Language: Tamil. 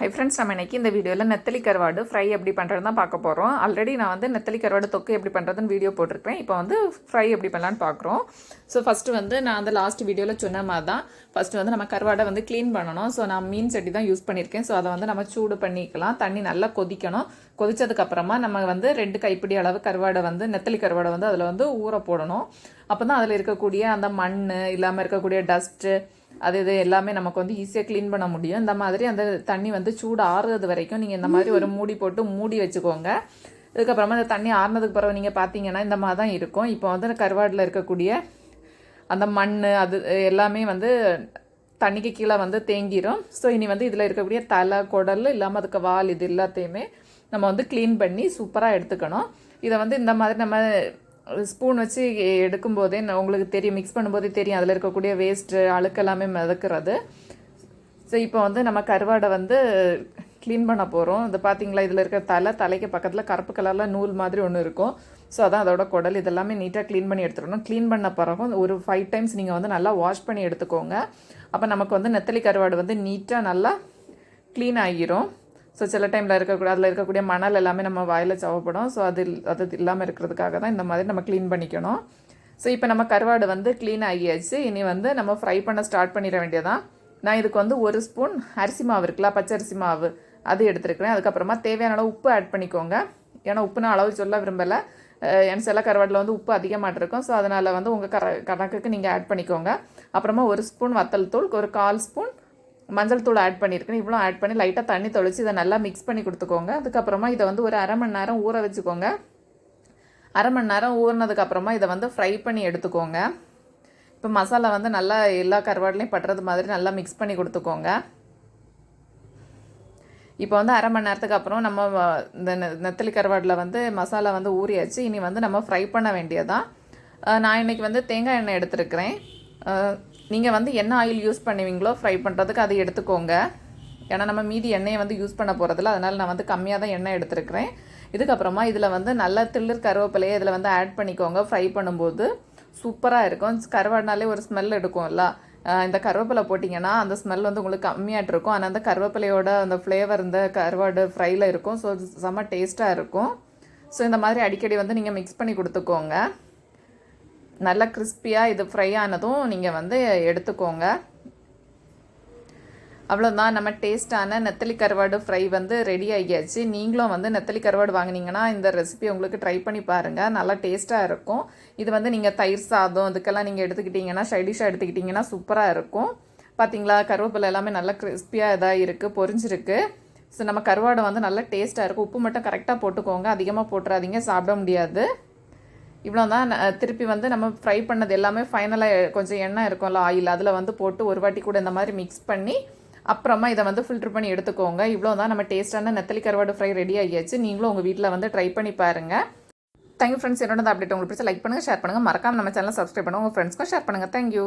ஹை ஃப்ரெண்ட்ஸ் நம்ம இன்றைக்கி இந்த வீடியோவில் நெத்தலி கருவாடு ஃப்ரை எப்படி பண்ணுறது தான் பார்க்க போகிறோம் ஆல்ரெடி நான் வந்து நெத்தலி கருவாடு தொக்கு எப்படி பண்ணுறதுன்னு வீடியோ போட்டிருப்பேன் இப்போ வந்து ஃப்ரை எப்படி பண்ணலான்னு பார்க்குறோம். ஸோ ஃபஸ்ட்டு வந்து நான் அந்த லாஸ்ட் வீடியோவில் சொன்ன மாதிரி தான். ஃபஸ்ட்டு வந்து நம்ம கருவாடை வந்து க்ளீன் பண்ணணும். ஸோ நான் மீன் செடி தான் யூஸ் பண்ணியிருக்கேன். ஸோ அதை வந்து நம்ம சூடு பண்ணிக்கலாம். தண்ணி நல்லா கொதிக்கணும். கொதித்ததுக்கப்புறமா நம்ம வந்து ரெண்டு கைப்பிடி அளவு கருவாடை வந்து நெத்தலி கருவாடை வந்து அதில் வந்து ஊற போடணும். அப்போ தான் அதில் இருக்கக்கூடிய அந்த மண் இல்லாமல் இருக்கக்கூடிய டஸ்ட்டு அது இது எல்லாமே நமக்கு வந்து ஈஸியாக க்ளீன் பண்ண முடியும். இந்த மாதிரி அந்த தண்ணி வந்து சூடு ஆறுறது வரைக்கும் நீங்கள் இந்த மாதிரி ஒரு மூடி போட்டு மூடி வச்சுக்கோங்க. இதுக்கப்புறமா இந்த தண்ணி ஆறுனதுக்கு பிறகு நீங்கள் பார்த்தீங்கன்னா இந்த மாதிரி தான் இருக்கும். இப்போ வந்து கருவாடில் இருக்கக்கூடிய அந்த மண் அது எல்லாமே வந்து தண்ணிக்கு கீழே வந்து தேங்கிரும். ஸோ இனி வந்து இதில் இருக்கக்கூடிய தலை குடல் இல்லாமல் அதுக்கு வால் இது எல்லாத்தையுமே நம்ம வந்து க்ளீன் பண்ணி சூப்பராக எடுத்துக்கணும். இதை வந்து இந்த மாதிரி நம்ம ஸ்பூன் வச்சு எடுக்கும்போதே நான் உங்களுக்கு தெரியும் மிக்ஸ் பண்ணும்போதே தெரியும் அதில் இருக்கக்கூடிய வேஸ்ட்டு அழுக்கெல்லாமே மிதக்கிறது. ஸோ இப்போ வந்து நம்ம கருவாடை வந்து க்ளீன் பண்ண போகிறோம் இது பார்த்தீங்களா இதில் இருக்கிற தலை தலைக்கு பக்கத்தில் கருப்பு கலரில் நூல் மாதிரி ஒன்று இருக்கும். ஸோ அதான் அதோட குடல் இதெல்லாமே நீட்டாக க்ளீன் பண்ணி எடுத்துக்கணும் க்ளீன் பண்ண பிறகும் ஒரு ஃபைவ் டைம்ஸ் நீங்கள் வந்து நல்லா வாஷ் பண்ணி எடுத்துக்கோங்க. அப்போ நமக்கு வந்து நெத்தலி கருவாடு வந்து நீட்டாக நல்லா க்ளீன் ஆகிரும். ஸோ சில டைமில் இருக்கக்கூடிய அதில் இருக்கக்கூடிய மணல் எல்லாமே நம்ம வாயில் சவப்படும். ஸோ அது அது இல்லாமல் இருக்கிறதுக்காக தான் இந்த மாதிரி நம்ம க்ளீன் பண்ணிக்கணும். ஸோ இப்போ நம்ம கருவாடு வந்து க்ளீன் ஆகியாச்சு. இனி வந்து நம்ம ஃப்ரை பண்ண ஸ்டார்ட் பண்ணிட வேண்டியதான் நான் இதுக்கு வந்து ஒரு ஸ்பூன் அரிசி மாவு இருக்குல்ல பச்சரிசி மாவு. அது எடுத்துருக்கிறேன். அதுக்கப்புறமா தேவையான அளவு உப்பு ஆட் பண்ணிக்கோங்க. ஏன்னா உப்பு நான் அளவு சொல்ல விரும்பலை. என் சில கருவாடில் வந்து உப்பு அதிகமாக இருக்கும். ஸோ அதனால் வந்து உங்கள் கர கணக்குக்கு நீங்கள் ஆட் பண்ணிக்கோங்க. அப்புறமா ஒரு ஸ்பூன் வத்தல் தூள் ஒரு கால் ஸ்பூன் மஞ்சள் தூள் ஆட் பண்ணியிருக்கேன். இவ்வளோ ஆட் பண்ணி லைட்டாக தண்ணி தொளிச்சு இதை நல்லா மிக்ஸ் பண்ணி கொடுத்துக்கோங்க. அதுக்கப்புறமா இதை வந்து ஒரு அரை மணி நேரம் ஊற வச்சுக்கோங்க. அரை மணி நேரம் ஊறினதுக்கப்புறமா இதை வந்து ஃப்ரை பண்ணி எடுத்துக்கோங்க. இப்போ மசாலா வந்து நல்லா எல்லா கருவாடுலையும் பட்டுறது மாதிரி நல்லா மிக்ஸ் பண்ணி கொடுத்துக்கோங்க. இப்போ வந்து அரை மணி நேரத்துக்கு அப்புறம் நம்ம இந்த நெத்தலி கருவாடில் வந்து மசாலா வந்து ஊறியாச்சு. இனி வந்து நம்ம ஃப்ரை பண்ண வேண்டியதான் நான் இன்றைக்கி வந்து தேங்காய் எண்ணெய் எடுத்துருக்கிறேன். நீங்கள் வந்து என்ன ஆயில் யூஸ் பண்ணுவீங்களோ ஃப்ரை பண்ணுறதுக்கு அதை எடுத்துக்கோங்க. ஏன்னா நம்ம மீதி எண்ணெயை வந்து யூஸ் பண்ண போகிறதில்ல அதனால் நான் வந்து கம்மியாக தான் எண்ணெய் எடுத்துருக்கிறேன். இதுக்கப்புறமா இதில் வந்து நல்ல திள்ளிர் கருவேப்பிலையை இதில் வந்து ஆட் பண்ணிக்கோங்க. ஃப்ரை பண்ணும்போது சூப்பராக இருக்கும். கருவாடினாலே ஒரு ஸ்மெல் எடுக்கும்ல இந்த கருவேப்பிலை போட்டிங்கன்னா அந்த ஸ்மெல் வந்து உங்களுக்கு கம்மியாகிட்டு இருக்கும். ஆனால் அந்த கருவேப்பிலையோட அந்த ஃப்ளேவர் இந்த கருவாடு ஃப்ரையில் இருக்கும். ஸோ செம்ம டேஸ்ட்டாக இருக்கும். ஸோ இந்த மாதிரி அடிக்கடி வந்து நீங்கள் மிக்ஸ் பண்ணி கொடுத்துக்கோங்க. நல்லா கிறிஸ்பியாக இது ஃப்ரை ஆனதும் நீங்கள் வந்து எடுத்துக்கோங்க. அவ்வளோதான் நம்ம டேஸ்ட்டான நெத்தலி கருவாடு ஃப்ரை வந்து ரெடி ஆகியாச்சு. நீங்களும் வந்து நெத்தலி கருவாடு வாங்கினீங்கன்னா இந்த ரெசிபி உங்களுக்கு ட்ரை பண்ணி பாருங்கள் நல்லா டேஸ்ட்டாக இருக்கும். இது வந்து நீங்கள் தயிர் சாதம் இதுக்கெல்லாம் நீங்கள் எடுத்துக்கிட்டிங்கன்னா சைடிஷாக எடுத்துக்கிட்டிங்கன்னா சூப்பராக இருக்கும். பார்த்தீங்களா கருவேப்பிலை எல்லாமே நல்லா கிறிஸ்பியாக இதாக இருக்குது பொரிஞ்சிருக்கு. ஸோ நம்ம கருவாடை வந்து நல்லா டேஸ்ட்டாக இருக்கும். உப்பு மட்டும் கரெக்டாக போட்டுக்கோங்க. அதிகமாக போட்டுறாதீங்க. சாப்பிட முடியாது. இவ்வளோ தான் திருப்பி வந்து நம்ம ஃப்ரை பண்ணது எல்லாமே ஃபைனலாக கொஞ்சம் எண்ணெய் இருக்கும்ல ஆயில் அதில் வந்து போட்டு ஒரு வாட்டி கூட இந்த மாதிரி மிக்ஸ் பண்ணி அப்புறமா இதை வந்து ஃபில்ட்ரு பண்ணி எடுத்துக்கோங்க. இவ்வளோ தான் நம்ம டேஸ்ட்டான நெத்தலி கருவாடு ஃப்ரை ரெடி ஆகியாச்சு. நீங்களும் உங்கள் வீட்டில் வந்து ட்ரை பண்ணி பாருங்கள் தேங்க்யூ ஃப்ரெண்ட்ஸ் என்னோட அப்டேட் உங்களுக்கு பிடிச்ச லைக் பண்ணுங்கள் ஷேர் பண்ணுங்கள் மறக்காமல் நம்ம சேனல் சப்ஸ்கிரைப் பண்ணுங்கள் உங்கள் ஃப்ரெண்ட்ஸ்க்கும் ஷேர் பண்ணுங்கள் தேங்க்யூ